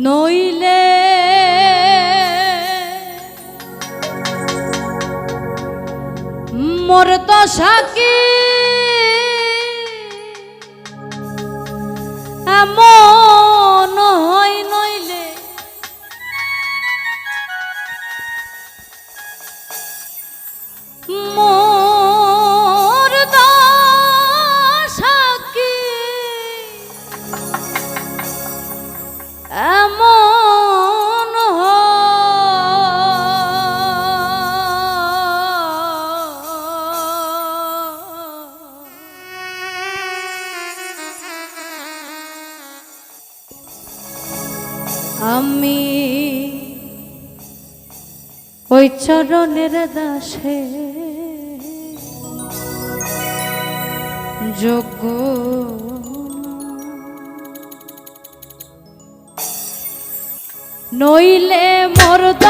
নইলে মোর দশাকি এমন ওই চরণের দাসে। যোগ্য নইলে মরদ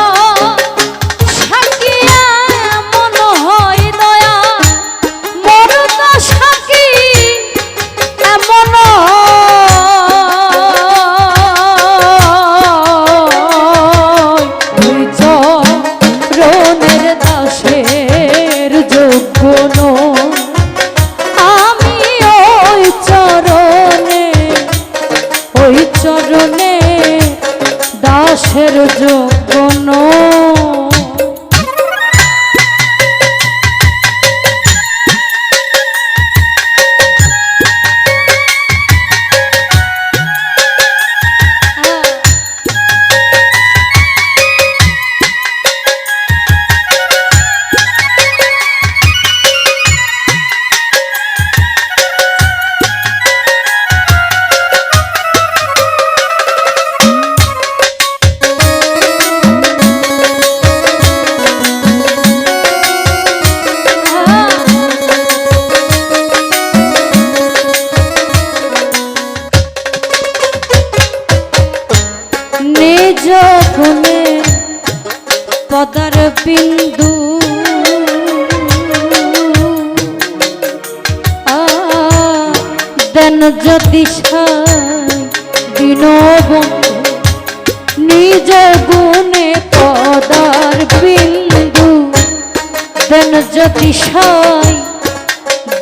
নিজ গুণে পদার বিন্দু। দেন যদি দিন নিজ গুণে পদার বিন্দু। দেন যদি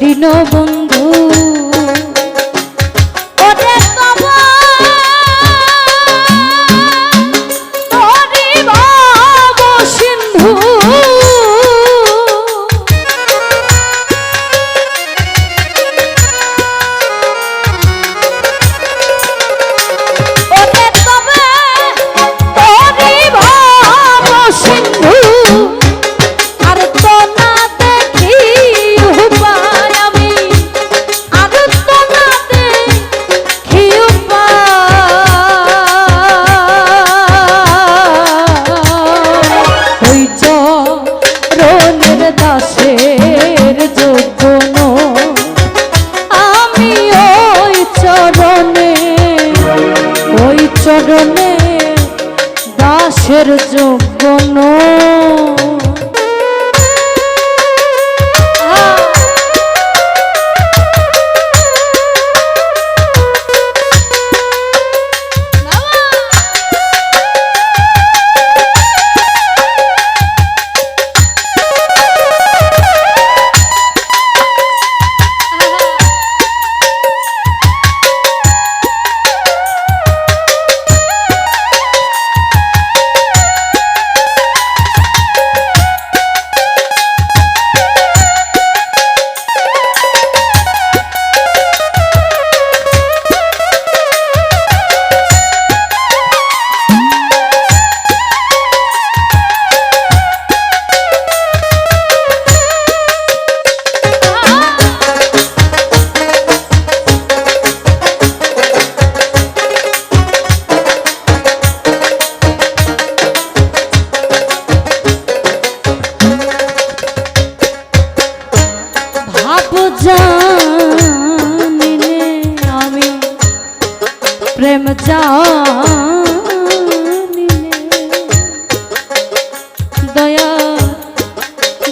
দিন চরণে দাসের যোগ্য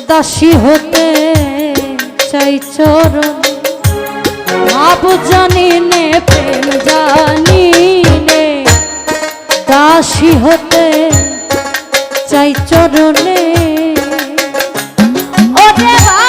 দাসী হতে চাই চরণ। ভাব জানি নে প্রেম জানি নে দাসী হতে চাই চরণে। ওরে বা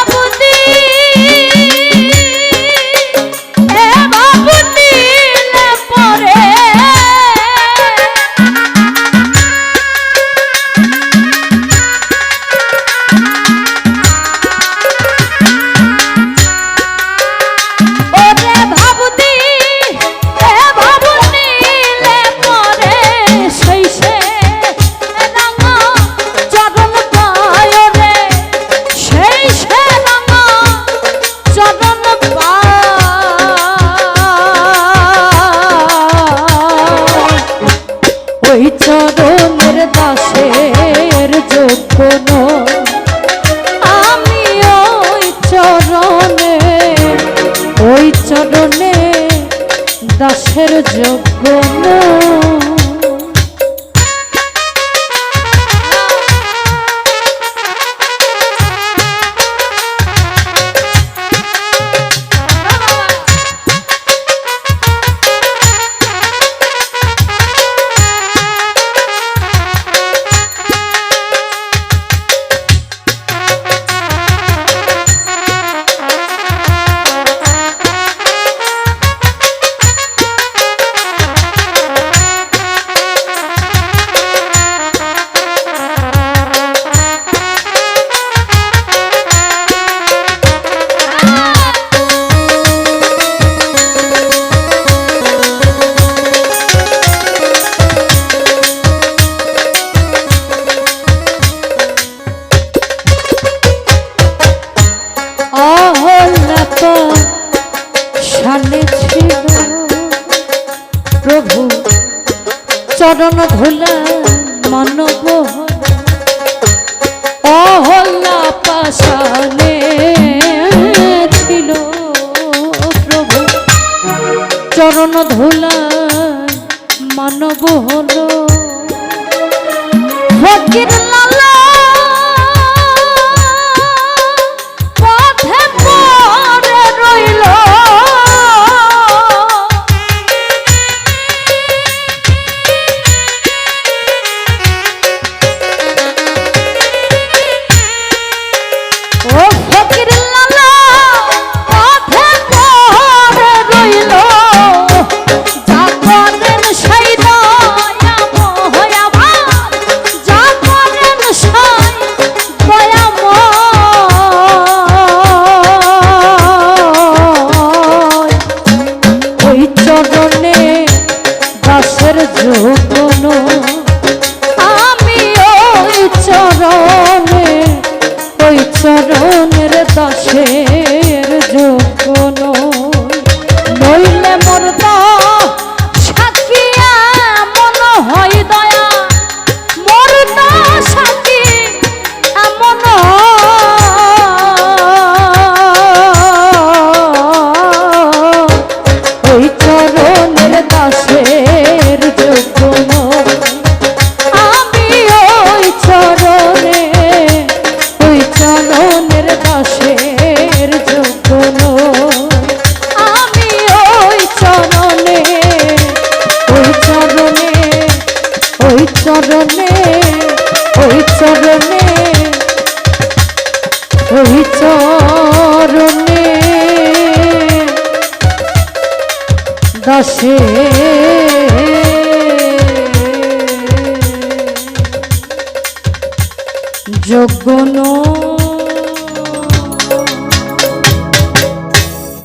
চরণ ধুলা মানব অহল্লা পাশানে ছিল প্রভু। চরণ ধুলা মানব হলো আসে। যোগ্য